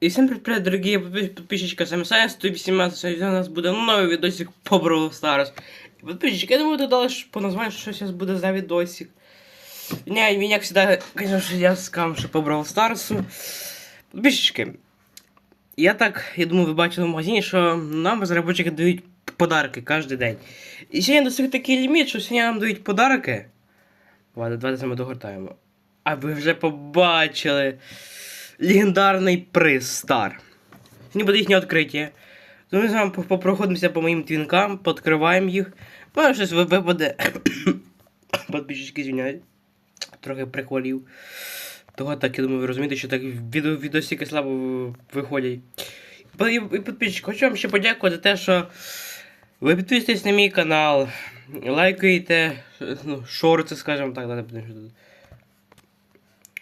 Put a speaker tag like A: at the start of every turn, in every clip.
A: И всем привет, дорогие подпис- подписчики, с вами Сайенс 118, сегодня у нас буде новий відосик по Brawl Stars. І Подписчики, я думаю, ти дали ж по названню, що зараз буде за відосик. Не, він як завжди, конечно, я скажу, що по Brawl Stars. Подписчики, я так, я думаю, ви бачили в магазині, що нам розробники дають подарки кожен день. І сьогодні досить такий ліміт, що сьогодні нам дають подарки. Ладно, давайте ми догортаємо. А ви вже побачили легендарний приз Стар. Сьогодні буде їхнє відкриття. То ми з вами попроходимося по моїм твінкам, підкриваємо їх. Може щось ви- випаде. Подписчики звиняють. Трохи прихворів. Того так, я думаю, ви розумієте, що так відео, відосики слабо виходять. І, і підписчики, хочу вам ще подякувати за те, що ви підписуєтесь на мій канал, лайкаєте, ну, шорти, скажімо так, далі будемо що тут.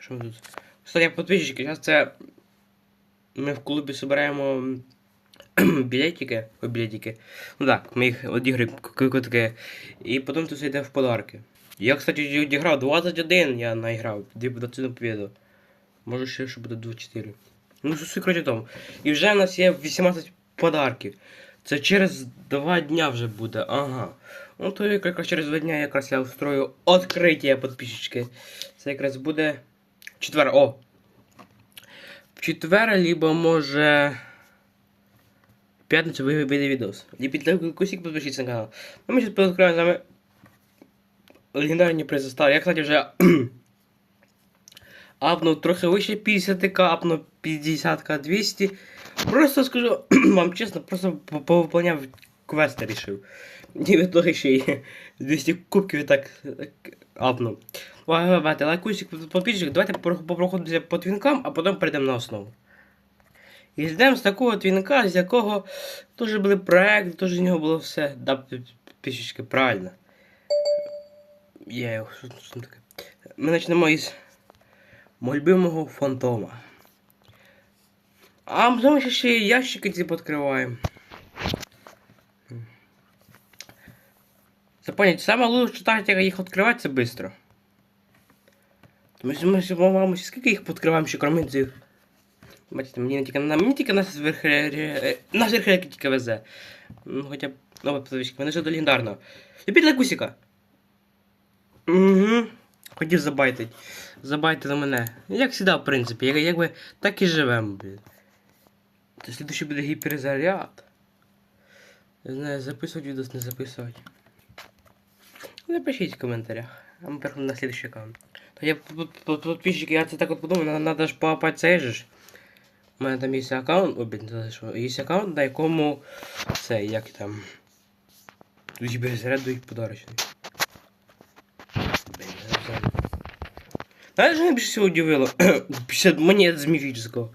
A: Що ми тут? Кстати, подписчики, зараз це. Ми в клубі збираємо білетики. Ой, білетики. Ну так, ми їх одіграємо квитки. І потім це все йде в подарки. Я, кстати, одіграв 21, я наіграв, дві подацину побіду. Може ще що буде 24. Ну, що в тому. І вже в нас є 18 подарків. Це через 2 дня вже буде, ага. Ну то якраз через 2 дня якраз я устрою відкриття підписчики. Це якраз буде четвер. О! В четвер, либо може. В п'ятницю ви- вийде відос. Ліпіть кусик, підпишіться на канал. Ну, ми зараз підкриваємо з вами легендарні призи стали. Я, кстати, вже апнув трохи вище 50к, апнув 50к 200. Просто скажу вам чесно, просто по- квести рішив. І в итоге ще й 200 кубків і так, апнув. Давайте, лайкусик, подписчик, давайте про- попроходимося по твінкам, а потім перейдемо на основу. І йдемо з такого твінка, з якого теж були проекти, теж з нього було все. Да, підписчики, правильно. Я його, що, там таке? Ми почнемо із мого любимого фантома. А потім ще ще ящики ці відкриваємо. Запомніть, саме лучше тактика відкривати це швидко. Ми ми мама, скільки їх відкриваємо ще кроме цих. Бачите, мені тільки на мені тільки на зверхряки на зверхряки тільки везе. Ну, хоча б новий подивички, мене ж до легендарного. Любіть лайкусика. Угу. Хотів забайтить. Забайтили мене. Як завжди, в принципі, як, якби так і живемо, блін. То слідуючий буде гіперзаряд. Не знаю, записувати відос, не записувати. Напишіть в коментарях. А ми переходимо на слідуючий аккаунт. Я подписчики, я це так от подумав, надо, надо ж поапати цей же. У мене там є аккаунт, це що, є аккаунт, на якому це, як там. Гіперзаряд дають подарочний. Знаєш, мене більше всього удивило? 50 монет з міфічного.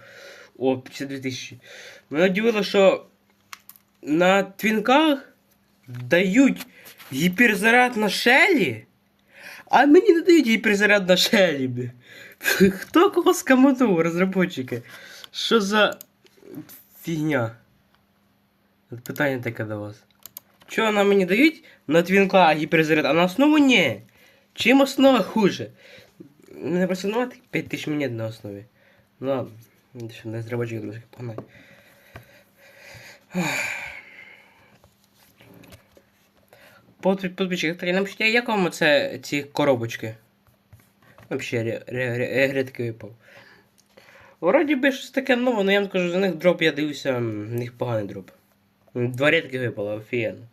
A: О, 52 тисячі. Мене удивило, що на твінках дають гіперзаряд на шелі, а мені не дають гіперзаряд на шелі. Хто кого скаманув, розробники? Що за фігня? Питання таке до вас. Чого нам мені дають на твінка гіперзаряд, а на основу ні? Чим основа хуже? Не просто ну, 5 тисяч монет на основі. Ну ладно, не з робочих трошки погнати. Подписчик, напишіть, як вам це ці коробочки? Вообще рідки випав. Вроді би щось таке нове, але я вам скажу, за них дроп я дивився, м, в них поганий дроп. Два рідки випало, офігенно.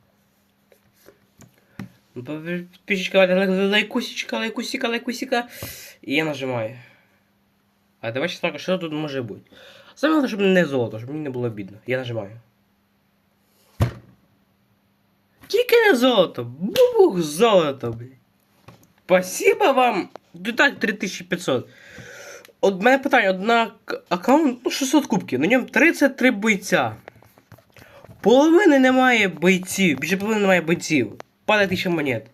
A: Ну, Підписчика, лайкусечка, лайкусика, лайкусика. І я нажимаю. А давайте що тут може бути? Саме щоб не золото, щоб мені не було обідно. Я нажимаю. Тільки золото. Бубух золото, блін. Спасибо вам. Додать 3500. От мене питання, одна аккаунт, ну 600 кубків, на ньому 33 бойця. Половини немає бойців, більше половини немає бойців. Падає 1000 монет.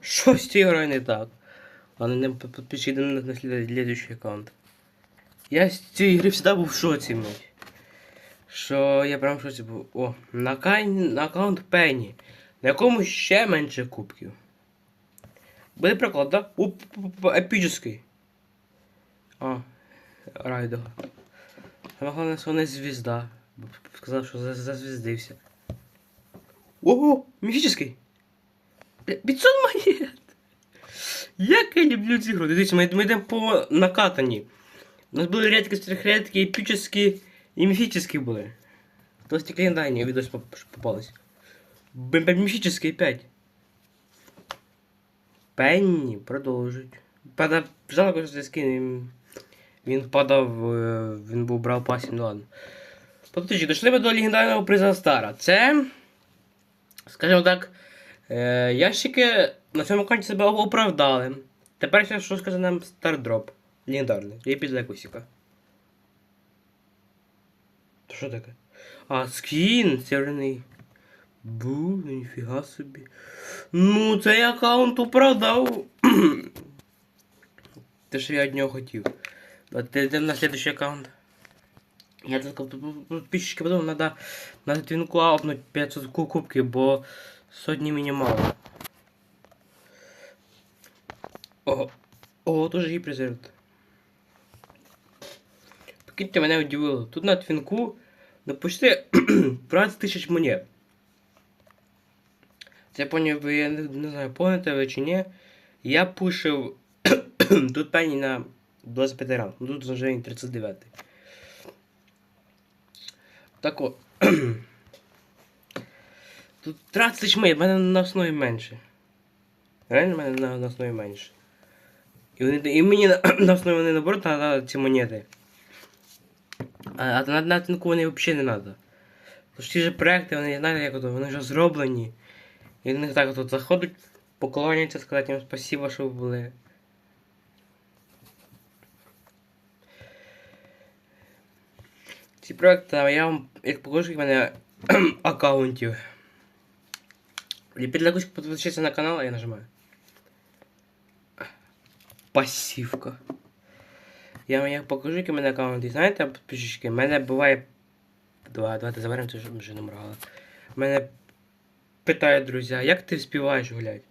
A: Що з грою не так? Ладно, не підпишіть на, на аккаунт. Я з цієї гри завжди був в шоці, мать. Що я прям в шоці був. О, на, кайн, на аккаунт Пенні. На якому ще менше кубків. Буде приклад, да? Епічний. А, райдо. Саме головне, що не звізда. Сказав, що за- зазвіздився. Ого, міфічний. 500 монет! Як я люблю ці ігри. Дивіться, ми, ми йдемо по накатані. У нас були рядки, стріхрядки, епічні і міфічні були. Хтось тільки не відос поп- попались. Міфічний 5. Пенні продовжують. Падав, жалко, що скин. Він впадав, е, він був брав пасі, ну ладно. Подожди, дійшли ми до легендарного приза Стара. Це, скажімо так, е, ящики на цьому конті себе оправдали. Тепер ще що скаже нам стардроп. Легендарний. І після кусіка. То що таке? А, скін сірний. Бу, ніфіга собі. Ну, цей аккаунт оправдав. Те, що я від нього хотів. Ти йдемо на следующий аккаунт. Я так підписчики потом надо на твинку апнуть 500 ку- кубків, бо сотні мені мало. Ого, ого, тоже є презерв. Прикиньте, мене удивило. Тут на твінку ну почти 20 тисяч монет. Це поняв, я не, знаю, помните ви чи ні. Я пушив тут пені на 25 ранг, ну тут вже він 39. Так от. Тут 30 тисяч в мене на основі менше. Реально в мене на, на основі менше. І, вони, і мені на, на основі вони наоборот треба ці монети. А, а на, на тинку вони взагалі не треба. Тож ті ж проекти, вони знаєте, як вони вже зроблені. І вони так от заходять, поклоняться, сказати їм спасибо, що ви були. Ці проекти я вам як покажу в мене аккаунтів. І під якусь підписатися на канал, а я нажимаю. Пасівка. Я вам як покажу, які в мене аккаунти. Знаєте, підписчики, в мене буває. Давай, давайте заберемо, це вже не моргало. Мене питають друзі, як ти співаєш гулять?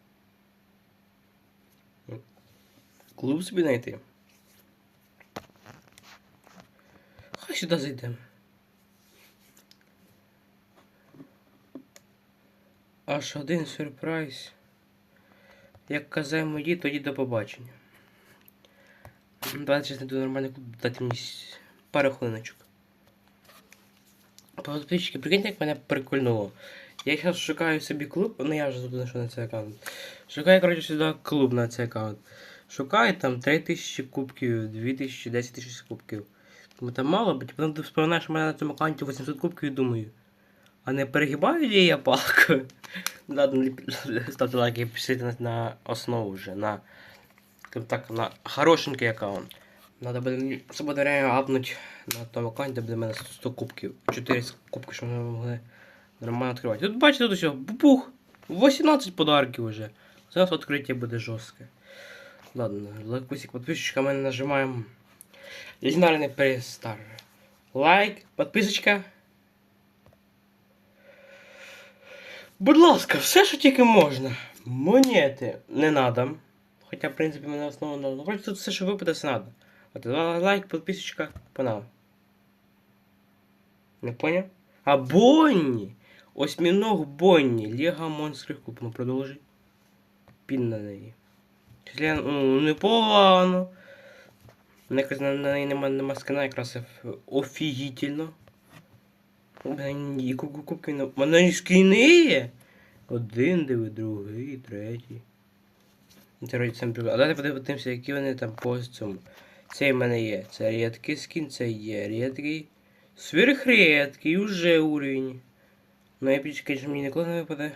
A: Клуб собі знайти. Хай сюди зайдемо. Аж один сюрприз. Як казав мої, тоді до побачення. Давайте знайду нормальний клуб, дайте мені пару хвилиночок. Подписчики, прикиньте, як мене прикольнуло. Я зараз шукаю собі клуб, ну я вже забув, що на цей аккаунт. Шукаю, коротше, сюди клуб на цей аккаунт. Шукаю там 3000 кубків, 2000, 10 тисяч кубків. Тому там мало, бо потім ти вспоминаєш, в мене на цьому аккаунті 800 кубків і думаю. А не перегибаю ли я палку? Ладно, ставте лайки і пишіть на, основу вже, на, так, на хорошенький аккаунт. Надо буде, це буде реально на тому аккаунті, де буде в мене 100 кубків. 400 кубків, щоб ми могли нормально відкривати. Тут бачите, тут все, бубух, 18 подарків вже. Зараз відкриття буде жорстке. Ладно, лайкусик, подписчика ми нажимаємо. Легендарний перестар. Лайк, подписочка. Будь ласка, все, що тільки можна. Монети не надо. Хоча, в принципі, мене основно надо. Ну, вроде тут все, що випаде, все надо. От лайк, підписочка, панал. Не поняв? А Бонні! Осьміног Бонні. Лего монстрів. Ну продовжуй. Пін на неї. Член, ну, непогано. Якось на, на неї нема, нема скина, якраз оф- офігітельно. І куб- кубки на. У мене скини є. Один диви, другий, третій. Це сам. А давайте подивимося, які вони там по цьому. Цей в мене є. Це рідкий скін, це є рідкий. Сверхрідкий, уже уровень. Ну, я конечно, мені ніколи не випаде.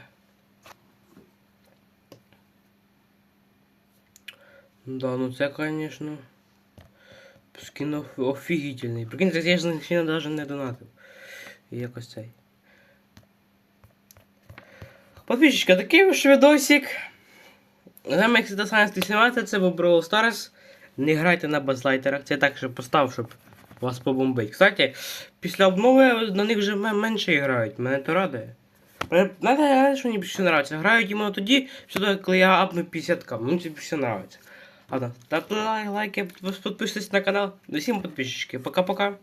A: Да, ну це, конечно. Скін оф- офігітельний. Прикиньте, я ж ще навіть не донатив. Якось цей. Подписчика, такий уж відосик. Вами, як завжди, 118, це був Brawl Stars. Не грайте на базлайтерах, це так ще постав, щоб вас побомбить. Кстати, після обнови на них вже менше грають, мене то радує. Мене- Знаєте, що мені більше подобається? Грають іменно тоді, коли я апну 50к. Мені це більше подобається. Ладно, ставте лайки, підписуйтесь на канал. До всім підписчики. Пока-пока.